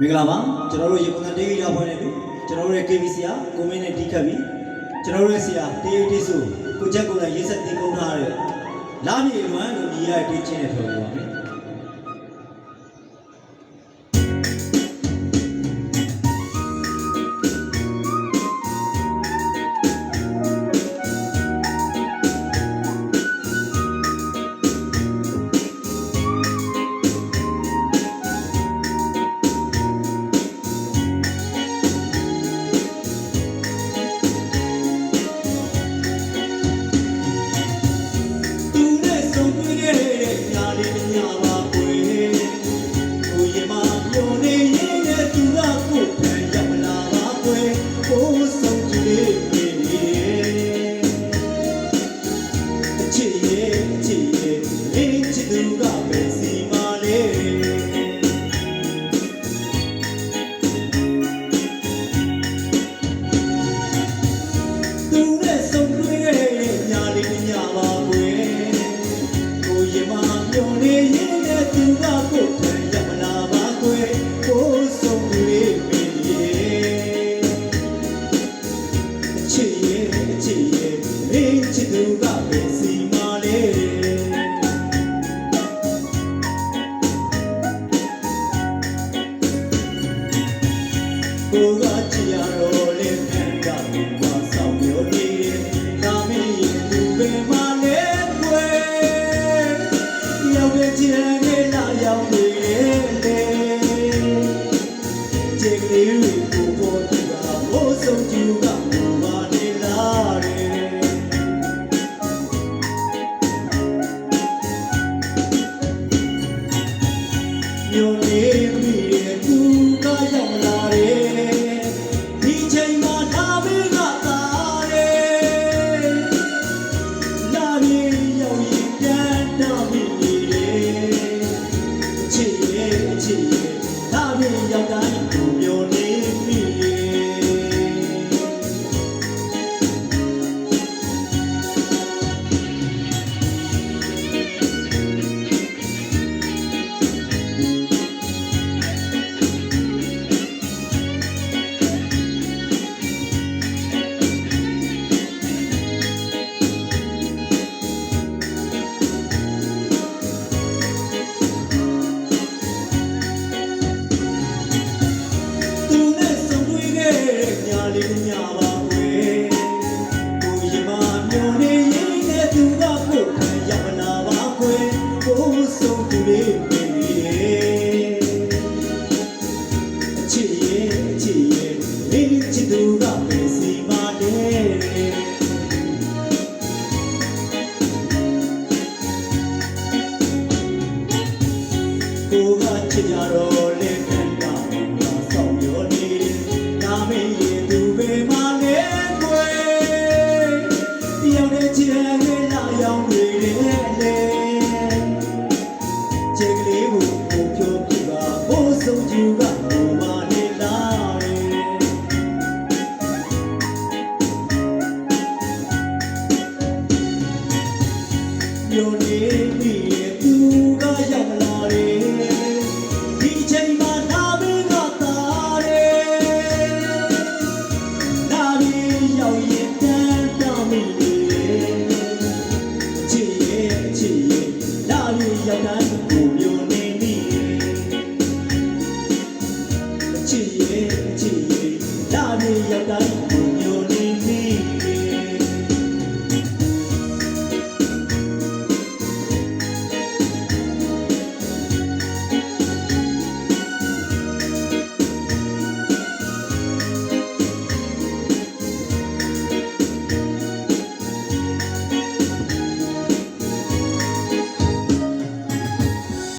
မင်္ဂလာပါကျွန်တော်တို့ရေကုန်သတေးကြီးရောက်ဖွဲ့နေပြီကျွန်တော်တို့ရဲ့ KBC ကကိုမင်းနဲ့တီးခတ်ပြီကျွန်တော်တို့ရဲ့ဆရာတေးတေးဆိုကိုချက်ကိုလည်းရေးဆက်တင်ကုန်ထားတဲ့လာမြေလွမ်းလို့ညီရတဲ့တေးချင်းနဲ့ပြောပြပါမယ် ကိုကချီရတော့လေဖန်ကဘူမဆောင်ပြောနေတယ်ဒါမင်းရဲ့သူပဲမလဲကွယ်ရောက်တဲ့ချင်နဲ့လာရောက်နေတယ်ခြေကလေးကိုပေါ်တူတာဘိုးဆုံးကျူကဘူမနေလာတယ်ညို ရဲ့ လေးညာပါကွယ်ကိုရင်မမျောနေရင်လည်းသူကကိုယ်ခံရောက်လာပါကွယ်ကိုဆုံးသူလေးပဲအချစ်ရဲ့အချစ်ရဲ့မင်းချစ်သူကပဲစီမတဲ့ကိုကချစ်ကြတော့ ဘိုးဆုံးကျူကဘိုးမနေလာတယ်ညိုနေပြီ ချ